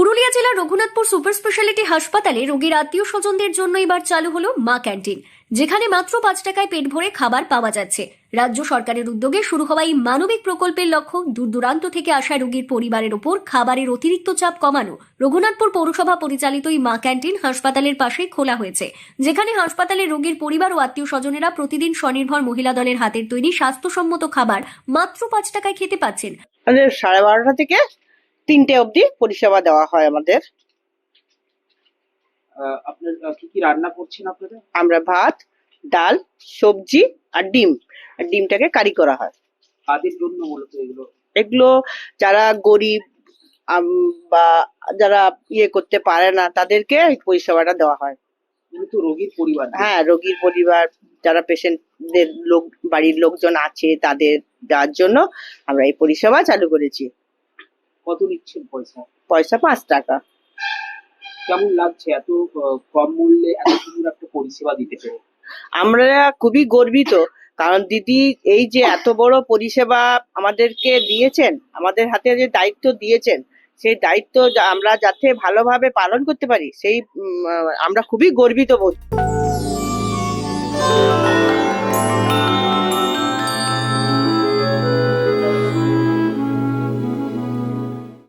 পুরুলিয়া জেলার Raghunathpur super speciality হাসপাতালে রোগীর আত্মীয় স্বজনদের জন্য এবার চালু হলো মা ক্যান্টিন, যেখানে মাত্র পাঁচ টাকায় পেট ভরে খাবার পাওয়া যাচ্ছে। রাজ্য সরকারের উদ্যোগে শুরু হওয়া এই মানবিক প্রকল্পের লক্ষ্য দূর দূরান্ত থেকে আসা রোগীর পরিবারের ওপর খাবারের অতিরিক্ত চাপ কমানো। রঘুনাথপুর পৌরসভা পরিচালিত এই মা ক্যান্টিন হাসপাতালের পাশেই খোলা হয়েছে, যেখানে হাসপাতালের রোগীর পরিবার ও আত্মীয় স্বজনেরা প্রতিদিন স্বনির্ভর মহিলা দলের হাতের তৈরি স্বাস্থ্যসম্মত খাবার মাত্র পাঁচ টাকায় খেতে পাচ্ছেন। আমাদের সাড়ে বারোটা থেকে তিনটে অবধি পরিষেবা দেওয়া হয় আমাদের। আপনার কি কি রান্না করছেন আপনারা? আমরা ভাত ডাল সবজি আর ডিম। আর ডিমটাকে কারি করা হয়। কাদের জন্য মূলত এগুলো? এগুলো যারা গরিব বা যারা ইয়ে করতে পারে না তাদেরকে এই পরিষেবাটা দেওয়া হয়। মূলত রোগীর পরিবার হ্যাঁ রোগীর পরিবার যারা পেশেন্টদের লোক বাড়ির লোকজন আছে তাদের দেওয়ার জন্য আমরা এই পরিষেবা চালু করেছি। কত নিচ্ছেন পয়সা? পয়সা পাঁচ টাকা। কেমন লাগছে? এত কম মূল্যে এত সুন্দর একটা পরিষেবা দিতে পেরে। আমরা খুবই গর্বিত কারণ দিদি এই যে এত বড় পরিষেবা আমাদেরকে দিয়েছেন আমাদের হাতে যে দায়িত্ব দিয়েছেন সেই দায়িত্ব আমরা যাতে ভালোভাবে পালন করতে পারি সেই আমরা খুবই গর্বিত বোধ